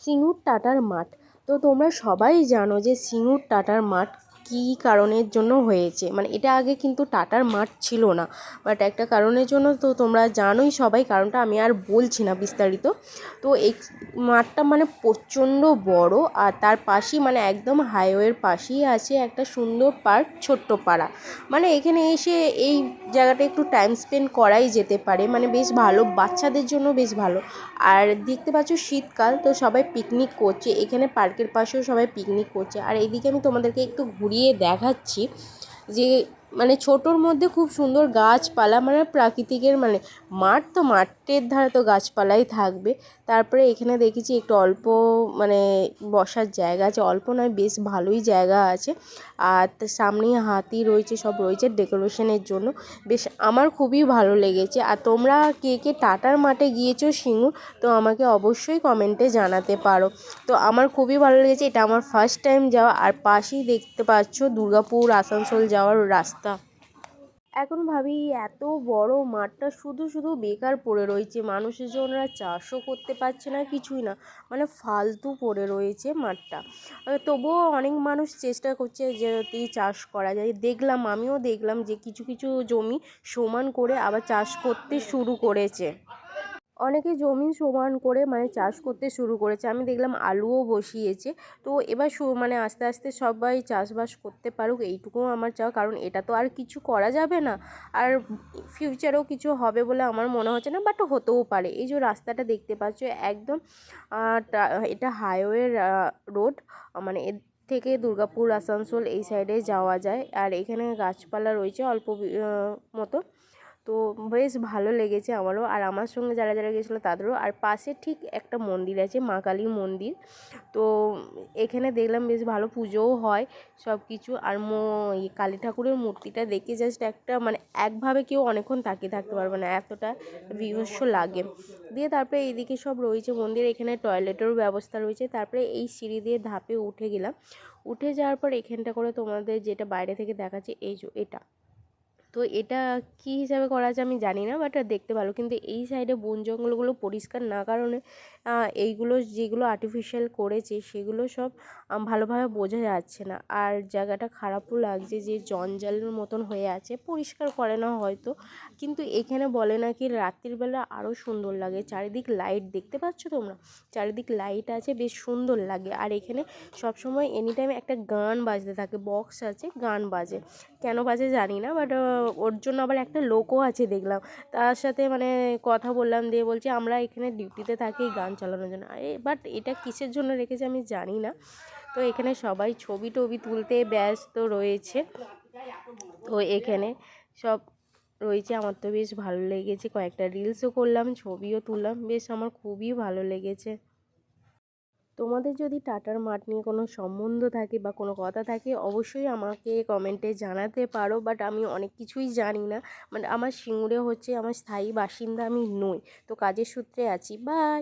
সিঙ্গুর টাটার মাঠ। তো তোমরা সবাই জানো যে সিঙ্গুর টাটার মাঠ কী কারণের জন্য হয়েছে? মানে এটা আগে কিন্তু টাটার মাঠ ছিল না। বাট একটা কারণের জন্য তো তোমরা জানোই সবাই, কারণটা আমি আর বলছি না বিস্তারিত। তো এই মাঠটা মানে প্রচণ্ড বড় আর তার পাশেই মানে একদম হাইওয়ের পাশেই আছে একটা সুন্দর পার্ক ছোট্ট পাড়া। মানে এখানে এসে এই জায়গাটা একটু টাইম স্পেন্ড করাই যেতে পারে। মানে বেশ ভালো, বাচ্চাদের জন্য বেশ ভালো। আর দেখতে পাচ্ছ শীতকাল, তো সবাই পিকনিক করছে। এখানে পার্কের পাশেও সবাই পিকনিক করছে। আর এইদিকে আমি তোমাদেরকে একটু ঘুরিয়ে দেখাচ্ছি। যে মানে ছোটোর মধ্যে খুব সুন্দর গাছপালা মানে প্রাকৃতিকের মানে মাঠ তো মাঠের ধারে তো গাছপালাই থাকবে। তারপরে এখানে দেখেছি একটু অল্প মানে বসার জায়গা আছে, অল্প নয়, বেশ ভালোই জায়গা আছে। আর তার সামনেই হাতি রয়েছে, সব রয়েছে ডেকোরেশনের জন্য। বেশ আমার খুবই ভালো লেগেছে। আর তোমরা কে কে টাটার মাঠে গিয়েছো সিঙ্গুর, তো আমাকে অবশ্যই কমেন্টে জানাতে পারো। তো আমার খুবই ভালো লেগেছে, এটা আমার ফার্স্ট টাইম যাওয়া। আর পাশেই দেখতে পাচ্ছ দুর্গাপুর, আসানসোল যাওয়ার রাস্তা। এখন ভাবি, এত বড় মাঠটা শুধু শুধু বেকার পড়ে রয়েছে। মানুষের মানুষজনরা চাষও করতে পারছে না, কিছুই না। মানে ফালতু পড়ে রয়েছে মাঠটা। তবুও অনেক মানুষ চেষ্টা করছে যে চাষ করা যায়। দেখলাম, আমিও দেখলাম যে কিছু কিছু জমি সমান করে আবার চাষ করতে শুরু করেছে। অনেকে জমি সমান করে মানে চাষ করতে শুরু করেছে। আমি দেখলাম আলুও বসিয়েছে। তো এবার মানে আস্তে আস্তে সবাই চাষবাস করতে পারুক, এইটুকুও আমার চাওয়া। কারণ এটা তো আর কিছু করা যাবে না। আর ফিউচারেও কিছু হবে বলে আমার মনে হচ্ছে না বাট হতেও পারে। এই যে রাস্তাটা দেখতে পাচ্ছ, একদম এটা হাইওয়ের রোড মানে থেকে দুর্গাপুর, আসানসোল এই সাইডে যাওয়া যায়। আর এখানে গাছপালা রয়েছে, অল্প মতো। তো বেশ ভালো লেগেছে আমারও। আর আমার সঙ্গে যারা যারা গেছিল তাদেরও। আর পাশে ঠিক একটা মন্দির আছে, মা কালীর মন্দির। তো এখানে দেখলাম বেশ ভালো পুজোও হয় সব কিছু আর মো কালী ঠাকুরের মূর্তিটা দেখে জাস্ট একটা মানে একভাবে কেউ অনেকক্ষণ তাকিয়ে থাকতে পারবে না, এতটা বিভৎস লাগে। দিয়ে তারপরে এইদিকে সব রয়েছে মন্দির, এখানে টয়লেটেরও ব্যবস্থা রয়েছে। তারপরে এই সিঁড়ি দিয়ে ধাপে উঠে গেলাম। উঠে যাওয়ার পর এখানটা করে তোমাদের যেটা বাইরে থেকে দেখাচ্ছে, এই যে এটা। তো এটা কি হিসাবে করা আছে আমি জানি না বাট দেখতে ভালো। কিন্তু এই সাইডে বন জঙ্গলগুলো পরিষ্কার না কারণে এইগুলো যেগুলো আর্টিফিশিয়াল করেছে সেগুলো সব ভালোভাবে বোঝা যাচ্ছে না। আর জায়গাটা খারাপও লাগছে যে জঞ্জালের মতন হয়ে আছে, পরিষ্কার করে না হয়তো। কিন্তু এখানে বলে না নাকি রাত্রিবেলা আরও সুন্দর লাগে। চারিদিক লাইট দেখতে পাচ্ছ তোমরা? চারিদিক লাইট আছে, বেশ সুন্দর লাগে। আর এখানে সবসময় এনি টাইম একটা গান বাজতে থাকে বক্স আছে, গান বাজে। কেন বাজে জানি না বাট ওর জন্য আবার একটা লোকও আছে দেখলাম। তার সাথে মানে কথা বললাম, দিয়ে বলছে, আমরা এখানে ডিউটিতে থাকি গান চালানোর জন্য। বাট এটা কিসের জন্য রেখেছে আমি জানি না। তো এখানে সবাই ছবি টবি তুলতে ব্যস্ত রয়েছে। তো এখানে সব রয়েছে। আমার তো বেশ ভালো লেগেছে। কয়েকটা রিলসও করলাম, ছবিও তুললাম। বেশ আমার খুবই ভালো লেগেছে। তোমাদের যদি টাটার মাঠ নিয়ে কোনো সম্বন্ধ থাকে বা কোনো কথা থাকে, অবশ্যই আমাকে কমেন্টে জানাতে পারো। বাট আমি অনেক কিছুই জানি না। মানে আমার সিঙ্গুরে হচ্ছে আমার স্থায়ী বাসিন্দা আমি নই। তো কাজের সূত্রে আছি। বাই